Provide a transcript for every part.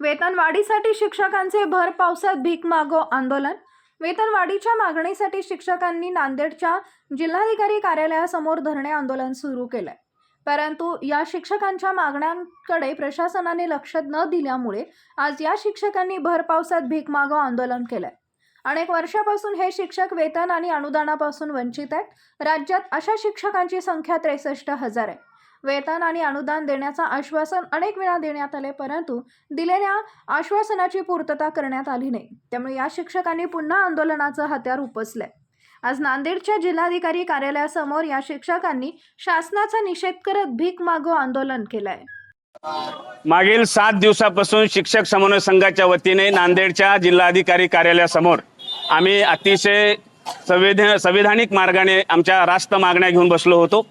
वेतनवाढीसाठी शिक्षकांचे भर पावसात भीक मागो आंदोलन? वेतनवाढीच्या मागणीसाठी शिक्षकांनी नांदेडच्या जिल्हाधिकारी कार्यालयासमोर धरणे आंदोलन सुरू केलंय. परंतु या शिक्षकांच्या मागण्यांकडे प्रशासनाने लक्ष न दिल्यामुळे आज या शिक्षकांनी भर पावसात भीक मागो आंदोलन केलंय. अनेक वर्षापासून हे शिक्षक वेतन आणि अनुदानापासून वंचित आहेत. राज्यात अशा शिक्षकांची संख्या त्रेसष्ट हजार आहे. वेतन आणि अनुदान देण्याचं आश्वासन अनेक वेळा देण्यात आले परंतु दिलेल्या आश्वासनाची पूर्तता करण्यात आली नाही. त्यामुळे या शिक्षकांनी पुन्हा आंदोलनाचं हत्यार उपसलंय आज नांदेडच्या जिल्हाधिकारी कार्यालयासमोर या शिक्षकांनी शासनाचा निषेध करत भीक मागो आंदोलन केलंय. मागील सात दिवसापासून शिक्षक समन्वय संघाच्या वतीने नांदेडच्या जिल्हाधिकारी कार्यालयासमोर आम्ही अतिशय संविध संविधानिक मार्गाने आमच्या रास्त मागण्या घेऊन बसलो होतो.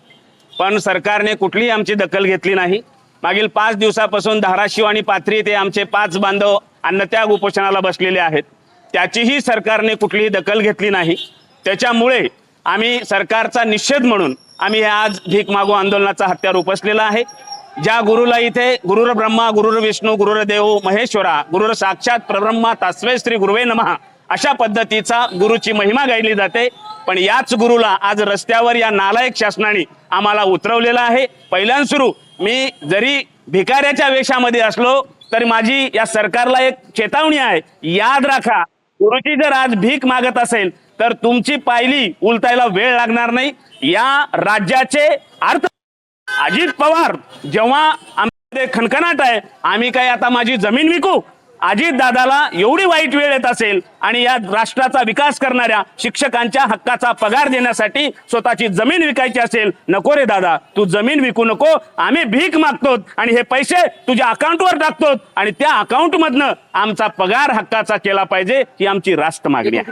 पण सरकारने कुठलीही आमची दखल घेतली नाही. मागील पाच दिवसापासून धाराशिव आणि पाथरी ते आमचे पाच बांधव अन्नत्याग उपोषणाला बसलेले आहेत. त्याचीही सरकारने कुठलीही दखल घेतली नाही. त्याच्यामुळे आम्ही सरकारचा निषेध म्हणून आम्ही आज भीक मागू आंदोलनाचा हत्यार उपसलेला आहे. ज्या गुरुला इथे गुरुर ब्रह्मा गुरुर विष्णू गुरुर देव महेश्वरा गुरुर साक्षात प्रब्रह्मा तास्वे श्री गुरुवे नमः अशा पद्धतीचा गुरुची महिमा गायली जाते. पण याच गुरुला आज रस्त्यावर या नालायक शासनाने आम्हाला उतरवलेला आहे. पहिल्यान सुरू मी जरी भिकाऱ्याच्या वेशामध्ये असलो तरी माझी या सरकारला एक चेतावणी आहे. याद राखा गुरुजी जर आज भीक मागत असेल तर तुमची पायली उलटायला वेळ लागणार नाही. या राज्याचे अर्थ अजित पवार जेव्हा आमच्यामध्ये खणखणाट आहे आम्ही काय आता माझी जमीन विकू? अजित दादाला एवढी वाईट वेळ येत असेल आणि या राष्ट्राचा विकास करणाऱ्या शिक्षकांच्या हक्काचा पगार देण्यासाठी स्वतःची जमीन विकायची असेल नको रे दादा. तू जमीन विकू नको. आम्ही भीक मागतो आणि हे पैसे तुझ्या अकाउंटवर टाकतो आणि त्या अकाउंट मधनं आमचा पगार हक्काचा केला पाहिजे ही आमची रास्त मागणी आहे?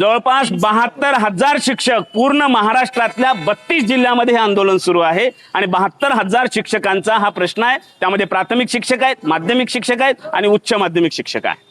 जवळपास बहात्तर हजार शिक्षक पूर्ण महाराष्ट्रातल्या बत्तीस जिल्ह्यामध्ये हे आंदोलन सुरू आहे. आणि बहात्तर हजार शिक्षकांचा हा प्रश्न आहे. त्यामध्ये प्राथमिक शिक्षक आहेत माध्यमिक शिक्षक आहेत आणि उच्च माध्यमिक शिक्षक आहे.